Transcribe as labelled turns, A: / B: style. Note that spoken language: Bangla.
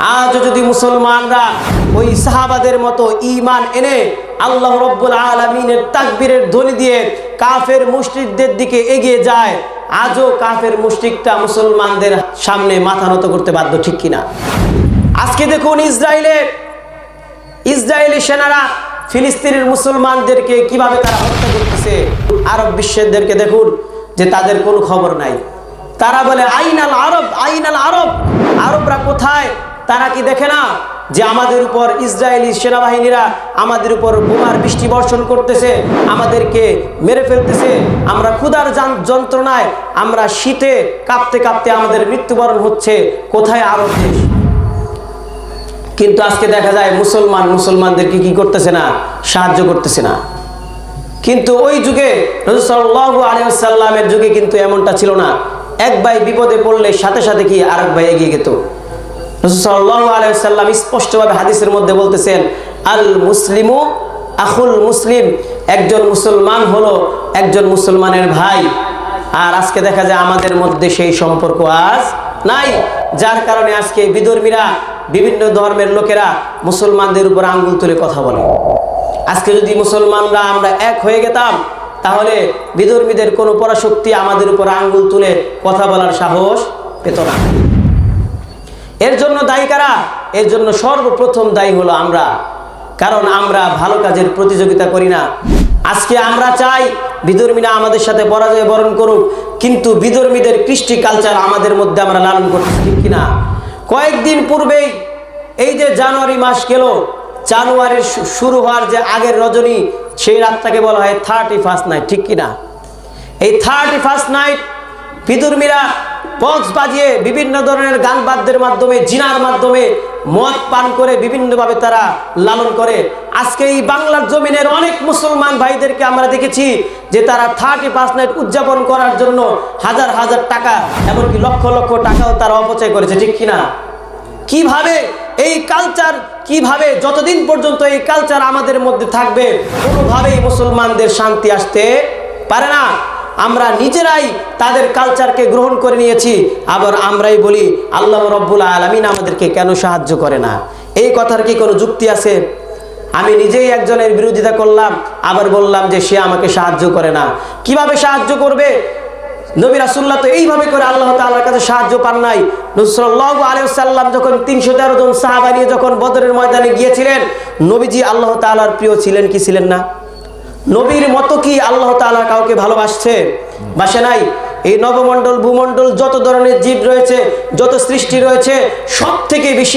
A: আজও যদি মুসলমানরা ওই সাহাবাদের মতো ইমান এনে আল্লাহ রব্বুল আলমিনের তাকবীরের ধ্বনি দিয়ে কাফের মুশরিকদের দিকে এগিয়ে যায়, আজও কাফের মুশরিকটা মুসলমানদের সামনে মাথা নত করতে বাধ্য ঠিক কিনা? আজকে দেখুন ইসরায়েলের ইসরায়েলি সেনারা ফিলিস্তিনের মুসলমানদেরকে কীভাবে তারা হত্যা করতেছে, আরব বিশ্বেরদেরকে দেখুন যে তাদের কোনো খবর নাই। তারা বলে, আইনাল আরব আইনাল আরব তারা কি দেখে না যে আমাদের উপর ইসরায়েলি সেনাবাহিনীরা আমাদের উপর বোমার বৃষ্টি বর্ষণ করতেছে, আমাদেরকে মেরে ফেলতেছে? আমরা ক্ষুধার যান- যন্ত্রণায় আমরা শীতে কাঁপতে কাঁপতে আমাদের মৃত্যুবরণ হচ্ছে। কোথায় আরব দেশ? কিন্তু আজকে দেখা যায় মুসলমান মুসলমানদেরকে কি করতেছে না? সাহায্য করতেছে না। কিন্তু ওই যুগে রসুল্লাহু আলিয়াল্লামের যুগে কিন্তু এমনটা ছিল না। এক ভাই বিপদে পড়লে সাথে সাথে কি আরেক ভাই এগিয়ে যেত আলিয়াল্লাম স্পষ্টভাবে হাদিসের মধ্যে বলতেছেন, আল মুসলিমু আখুল মুসলিম একজন মুসলমান হলো একজন মুসলমানের ভাই। আর আজকে দেখা যায় আমাদের মধ্যে সেই সম্পর্ক আজ নাই। যার কারণে আজকে বিধর্মীরা, বিভিন্ন ধর্মের লোকেরা মুসলমানদের উপর আঙ্গুল তুলে কথা বলে। আজকে যদি মুসলমানরা আমরা এক হয়ে গেতাম, তাহলে বিধর্মীদের কোনো পরাশক্তি আমাদের উপর আঙ্গুল তুলে কথা বলার সাহস পেত না। এর জন্য দায়ী কারা? এর জন্য সর্বপ্রথম দায়ী হলো আমরা। কারণ আমরা ভালো কাজের প্রতিযোগিতা করি না। আজকে আমরা চাই বিধর্মীরা আমাদের সাথে পরাজয় বরণ করুক, কিন্তু বিধর্মীদের কৃষ্টি কালচার আমাদের মধ্যে আমরা লালন করতেছি, ঠিক কিনা? কয়েকদিন পূর্বেই এই যে জানুয়ারি মাস গেল, জানুয়ারির শুরু হওয়ার যে আগের রজনী, সেই রাতটাকে বলা হয় থার্টি ফার্স্ট নাইট ঠিক কিনা? এই থার্টি ফার্স্ট নাইট বিদুর্মীরা বক্স বাজিয়ে বিভিন্ন ধরনের গান বাদ্যের মাধ্যমে, জিনার মাধ্যমে মদ পান করে বিভিন্নভাবে তারা লালন করে। আজকে এই বাংলার জমিনের অনেক মুসলমান ভাইদেরকে আমরা দেখেছি যে তারা থার্টি ফার্স্ট নাইট উদযাপন করার জন্য হাজার হাজার টাকা, এমনকি লক্ষ লক্ষ টাকাও তারা অপচয় করেছে, ঠিক কিনা? কীভাবে এই কালচার কীভাবে যতদিন পর্যন্ত এই কালচার আমাদের মধ্যে থাকবে, কোনোভাবেই মুসলমানদের শান্তি আসতে পারে না। আমরা নিজেরাই তাদের কালচারকে গ্রহণ করে নিয়েছি। আবার আমরাই বলি, আল্লাহ রব্বুল আলমিন আমাদেরকে কেন সাহায্য করে না? এই কথার কি কোনো যুক্তি আছে? আমি নিজেই একজনের বিরোধিতা করলাম, আবার বললাম যে সে আমাকে সাহায্য করে না। কীভাবে সাহায্য করবে? নবী রাসুল্লাহ তো এইভাবে করে আল্লাহ তাআলার কাছে সাহায্য পান নাই। নসরল্লাহ আলিয়াল্লাম যখন তিনশো তেরো জন সাহাবা নিয়ে যখন বদরের ময়দানে গিয়েছিলেন, নবীজি আল্লাহ তাআলার প্রিয় ছিলেন কি ছিলেন না? নবীর মতো কি আল্লাহ তালা কাউকে ভালোবাসছে? বাসে নাই। এই নবমণ্ডল, ভূমণ্ডল, যত ধরনের জীব রয়েছে, যত সৃষ্টি রয়েছে সব থেকে বেশি